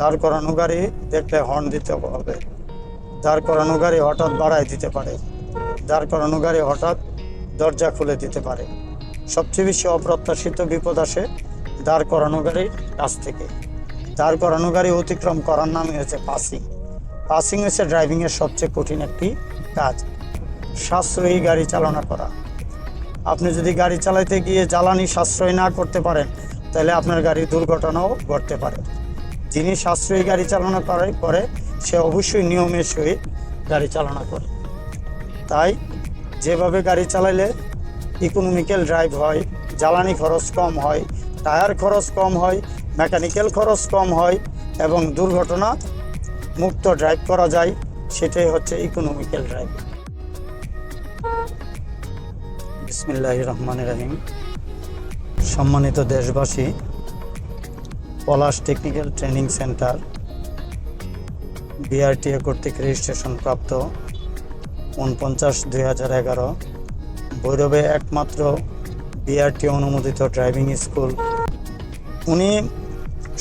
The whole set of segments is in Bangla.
দাঁড় করানো গাড়ি দেখলে হর্ন দিতে হবে দাঁড় করানো গাড়ি হঠাৎ বাড়ায় দিতে পারে। দাঁড় করানো গাড়ি হঠাৎ দরজা খুলে দিতে পারে। সবচেয়ে বেশি অপ্রত্যাশিত বিপদ আসে দাঁড় করানো গাড়ির কাছ থেকে। দাঁড় করানো গাড়ি অতিক্রম করার নামই হচ্ছে পাসিং পাসিং হচ্ছে ড্রাইভিংয়ের সবচেয়ে কঠিন একটি কাজ। সাশ্রয়ী গাড়ি চালনা করা। আপনি যদি গাড়ি চালাতে গিয়ে জ্বালানি সাশ্রয় না করতে পারেন, তাহলে আপনার গাড়ি দুর্ঘটনাও ঘটতে পারে। যিনি সাশ্রয়ী গাড়ি চালনা করে করে, সে অবশ্যই নিয়মের সহিত গাড়ি চালনা করে। তাই যেভাবে গাড়ি চালাইলে ইকোনমিক্যাল ড্রাইভ হয়, জ্বালানি খরচ কম হয়, টায়ার খরচ কম হয় মেকানিক্যাল খরচ কম হয় এবং দুর্ঘটনা মুক্ত ড্রাইভ করা যায়, সেটাই হচ্ছে ইকোনমিক্যাল ড্রাইভ বিসমিল্লাহ রহমান রাহিম। সম্মানিত দেশবাসী Palash technical training centre, BRTA কর্তৃক রেজিস্ট্রেশন প্রাপ্ত উনপঞ্চাশ দুই হাজার এগারো, ভৈরবে একমাত্র বিআরটি অনুমোদিত ড্রাইভিং স্কুল। উনি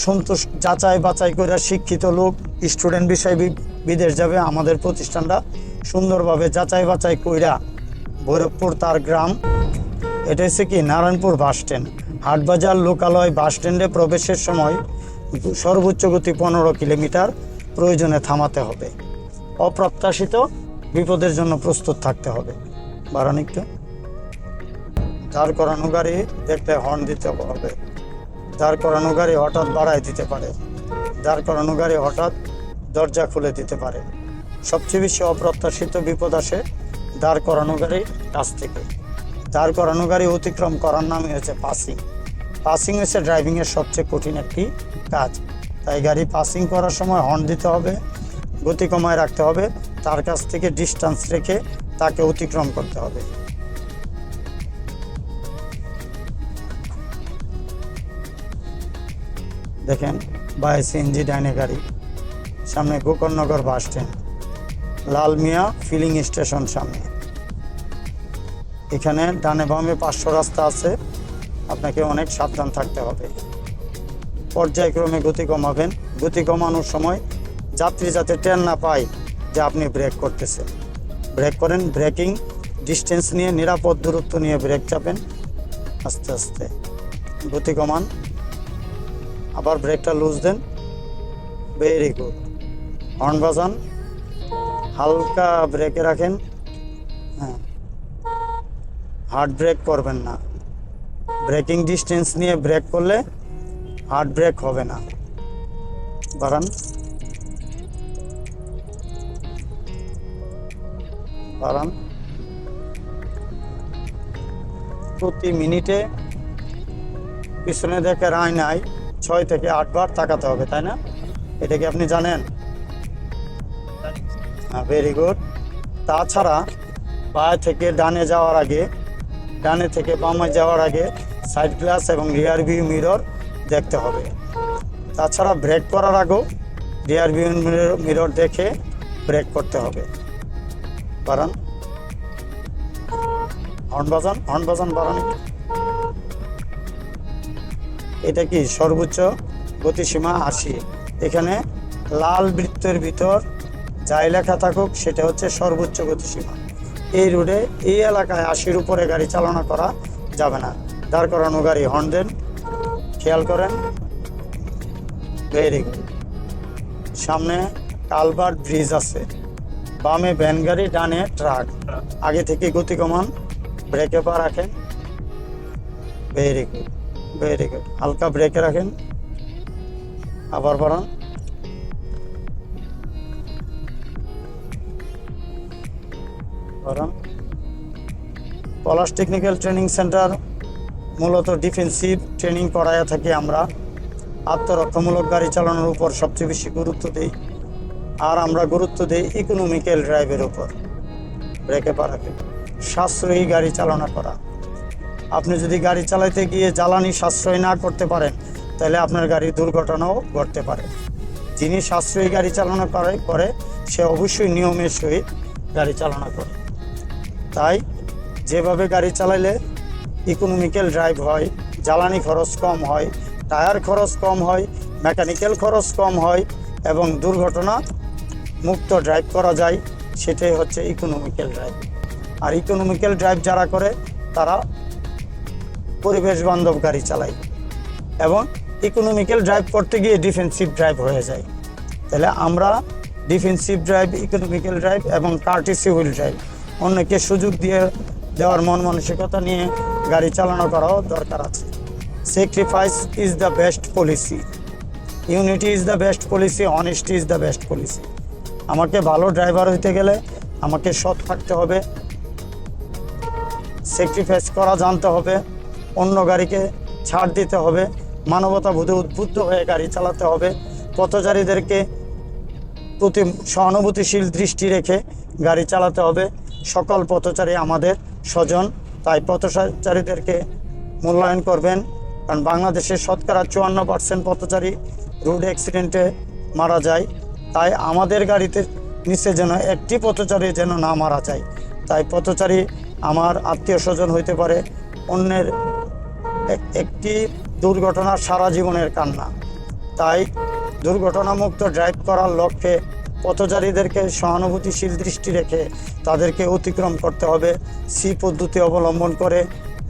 সন্তোষ যাচাই বাছাই করে শিক্ষিত লোক, স্টুডেন্ট বিষয় বিদেশ যাবে, আমাদের প্রতিষ্ঠানটা সুন্দরভাবে যাচাই বাছাই কইরা ভৈরবপুর তার গ্রাম। এটা হচ্ছে কি, নারায়ণপুর বাস স্ট্যান্ড। হাটবাজার লোকালয় বাস স্ট্যান্ডে প্রবেশের সময় সর্বোচ্চ গতি পনেরো কিলোমিটার প্রয়োজনে থামাতে হবে। অপ্রত্যাশিত বিপদের জন্য প্রস্তুত থাকতে হবে। বাড়ান একটু। দাঁড় করানো গাড়ি দেখলে হর্ন দিতে হবে। দাঁড় করানো গাড়ি হঠাৎ বাড়ায় দিতে পারে। দাঁড় করানো গাড়ি হঠাৎ দরজা খুলে দিতে পারে। সবচেয়ে বেশি অপ্রত্যাশিত বিপদ আসে দাঁড় করানো গাড়ির কাছ থেকে। দাঁড় করানো গাড়ি অতিক্রম করার নামই হচ্ছে পাসিং পাসিং হচ্ছে ড্রাইভিংয়ের সবচেয়ে কঠিন একটি কাজ। তাই গাড়ি পাসিং করার সময় হর্ন দিতে হবে, গতি কমায় রাখতে হবে, তার কাছ থেকে ডিস্টেন্স রেখে তাকে অতিক্রম করতে হবে। দেখেন বাই সিএনজি ডাইনে গাড়ি, সামনে Gokarnanagar bus stand Lal Mia filling station সামনে। এখানে ডানে বামে পাঁচশো রাস্তা আছে। আপনাকে অনেক সাবধান থাকতে হবে। পর্যায়ক্রমে গতি কমাবেন। গতি কমানোর সময় যাত্রী যাতে টেন না পায় যে আপনি ব্রেক করতেছেন। ব্রেক করেন, ব্রেকিং, ডিস্টেন্স নিয়ে, নিরাপদ দূরত্ব নিয়ে ব্রেক চাপেন। আস্তে আস্তে গতি কমান। আবার ব্রেকটা লুজ দেন। ভেরি গুড হর্ন বাজান। হালকা ব্রেকে রাখেন। হ্যাঁ। হার্ড ব্রেক করবেন না। ব্রেকিং ডিস্টেন্স নিয়ে ব্রেক করলে হার্ড ব্রেক হবে না। বাড়ান। বাড়ান। প্রতি মিনিটে পিছনে দেখে রায় নাই, ছয় থেকে আটবার তাকাতে হবে, তাই না? এটা কি আপনি জানেন? হ্যাঁ ভেরি গুড তাছাড়া পায়ে থেকে ডানে যাওয়ার আগে ডানে থেকে বামে যাওয়ার আগে সাইড গ্লাস এবং রিয়ার ভিউ মিরর দেখতে হবে। তাছাড়া ব্রেক করার আগেও রিয়ার ভিউ মিরর দেখে ব্রেক করতে হবে। বাড়ান। হর্ন বাজান হর্ন বাজান বাড়ান। এটা কি সর্বোচ্চ গতিসীমা আশি? এখানে লাল বৃত্তের ভিতর যাই লেখা থাকুক, সেটা হচ্ছে সর্বোচ্চ গতিসীমা। এই রোডে এই এলাকায় আশির উপরে গাড়ি চালনা করা যাবে না। দাঁড় করানো গাড়ি হর্ন দেন খেয়াল করেন। ভেরি গুড সামনে কালভার্ট ব্রিজ আছে। বামে ভ্যান গাড়ি, ডানে ট্রাক। আগে থেকে গতি কমান, ব্রেকে পা রাখেন। ভেরি গুড ভেরি গুড হালকা ব্রেকে রাখেন। আবার বাড়ান। বাড়ান পলাশ টেকনিক্যাল ট্রেনিং সেন্টার মূলত ডিফেন্সিভ ট্রেনিং করাইয়া থাকি আমরা। আত্মরক্ষামূলক গাড়ি চালানোর উপর সবচেয়ে বেশি গুরুত্ব দিই আর আমরা গুরুত্ব দিই ইকোনমিক্যাল ড্রাইভের উপর। ব্রেকে পা রাখেন সাশ্রয়ী গাড়ি চালনা করা। আপনি যদি গাড়ি চালাইতে গিয়ে জ্বালানি সাশ্রয় না করতে পারেন, তাহলে আপনার গাড়ি দুর্ঘটনাও ঘটতে পারে। যিনি সাশ্রয়ী গাড়ি চালনা করে করে, সে অবশ্যই নিয়মের সহিত গাড়ি চালনা করে। তাই যেভাবে গাড়ি চালাইলে ইকোনমিক্যাল ড্রাইভ হয়, জ্বালানি খরচ কম হয়, টায়ার খরচ কম হয় মেকানিক্যাল খরচ কম হয় এবং দুর্ঘটনা মুক্ত ড্রাইভ করা যায়, সেটাই হচ্ছে ইকোনমিক্যাল ড্রাইভ আর ইকোনমিক্যাল ড্রাইভ যারা করে, তারা পরিবেশ বান্ধব গাড়ি চালায় এবং ইকোনমিক্যাল ড্রাইভ করতে গিয়ে ডিফেন্সিভ ড্রাইভ হয়ে যায়। তাহলে আমরা ডিফেন্সিভ ড্রাইভ ইকোনমিক্যাল ড্রাইভ এবং কার্টিসি হুইল ড্রাইভ অন্যকে সুযোগ দিয়ে দেওয়ার মন মানসিকতা নিয়ে গাড়ি চালানো করাও দরকার আছে। Sacrifice is the best policy unity is the best policy honesty is the best policy আমাকে ভালো ড্রাইভার হইতে গেলে আমাকে সৎ থাকতে হবে। স্যাক্রিফাইস করা জানতে হবে। অন্য গাড়িকে ছাড় দিতে হবে। মানবতা বোধে উদ্বুদ্ধ হয়ে গাড়ি চালাতে হবে। পথচারীদেরকে প্রতি সহানুভূতিশীল দৃষ্টি রেখে গাড়ি চালাতে হবে। সকল পথচারী আমাদের স্বজন। তাই পথচারীদেরকে মূল্যায়ন করবেন। কারণ বাংলাদেশের শতকরা চুয়ান্ন পার্সেন্ট পথচারী রোড অ্যাক্সিডেন্টে মারা যায়। তাই আমাদের গাড়িতে নিচে যেন একটি পথচারী যেন না মারা যায়। তাই পথচারী আমার আত্মীয় স্বজন হইতে পারে, অন্যের এক- একটি দুর্ঘটনা সারা জীবনের কান্না। তাই দুর্ঘটনামুক্ত ড্রাইভ করার লক্ষ্যে পথচারীদেরকে সহানুভূতিশীল দৃষ্টি রেখে তাদেরকে অতিক্রম করতে হবে। সি পদ্ধতি অবলম্বন করে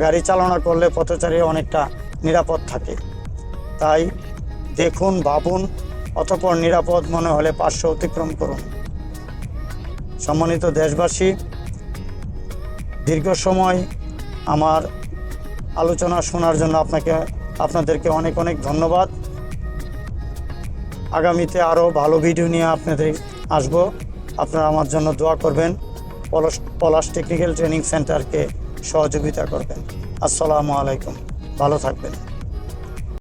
গাড়ি চালনা করলে পথচারী অনেকটা নিরাপদ থাকে। তাই দেখুন, ভাবুন, অতপর নিরাপদ মনে হলে পার্শ্ব অতিক্রম করুন। সম্মানিত দেশবাসী, দীর্ঘ সময় আমার আলোচনা শোনার জন্য আপনাকে, আপনাদেরকে অনেক অনেক ধন্যবাদ। আগামীতে আরও ভালো ভিডিও নিয়ে আপনাদের আসব। আপনারা আমার জন্য দোয়া করবেন। পলাশ পলাশ টেকনিক্যাল ট্রেনিং সেন্টারকে সহযোগিতা করবেন। আসসালামু আলাইকুম। ভালো থাকবেন।